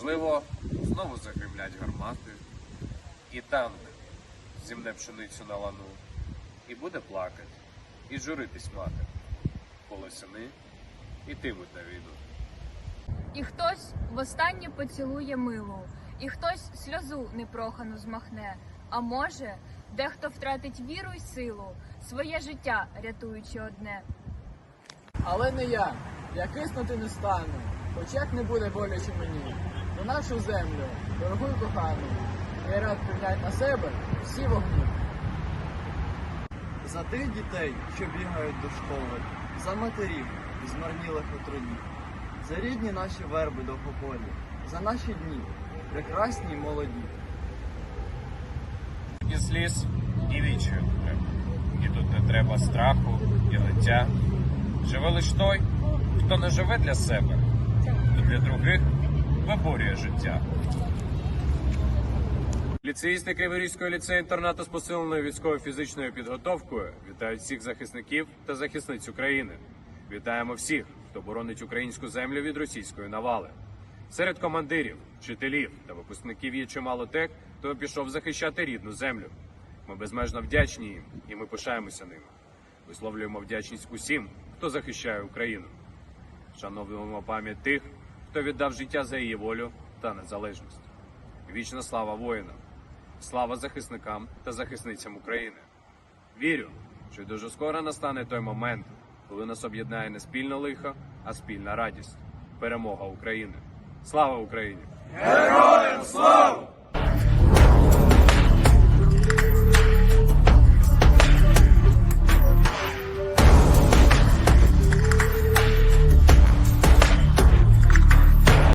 Можливо, знову загримлять гармати, і танк зімне пшеницю на лану, і буде плакать, і журитись мати, коли сини ітимуть на війну. І хтось востаннє поцілує милу, і хтось сльозу непрохану змахне. А може, дехто втратить віру й силу, своє життя рятуючи одне. Але не я. Я киснути не стану, хоч як не буде боляче мені. На нашу землю, дорогу й кохану, я рад прийнять на себе всі вогні. За тих дітей, що бігають до школи, за матерів, змарнілих у труді, за рідні наші верби довгополі, за наші дні, прекрасні й молоді. І сліз, і вічою треба. І тут не треба страху і лиття. Живе лиш той, хто не живе для себе, і для других виборює життя. Ліцеїсти Криворізького ліцею інтернату з посиленою військово-фізичною підготовкою вітають всіх захисників та захисниць України. Вітаємо всіх, хто боронить українську землю від російської навали. Серед командирів, вчителів та випускників є чимало тих, хто пішов захищати рідну землю. Ми безмежно вдячні їм, і ми пишаємося ними. Висловлюємо вдячність усім, хто захищає Україну. Шановуємо пам'ять тих, хто віддав життя за її волю та незалежність. Вічна слава воїнам, слава захисникам та захисницям України. Вірю, що дуже скоро настане той момент, коли нас об'єднає не спільне лихо, а спільна радість. Перемога України. Слава Україні! Героям слава!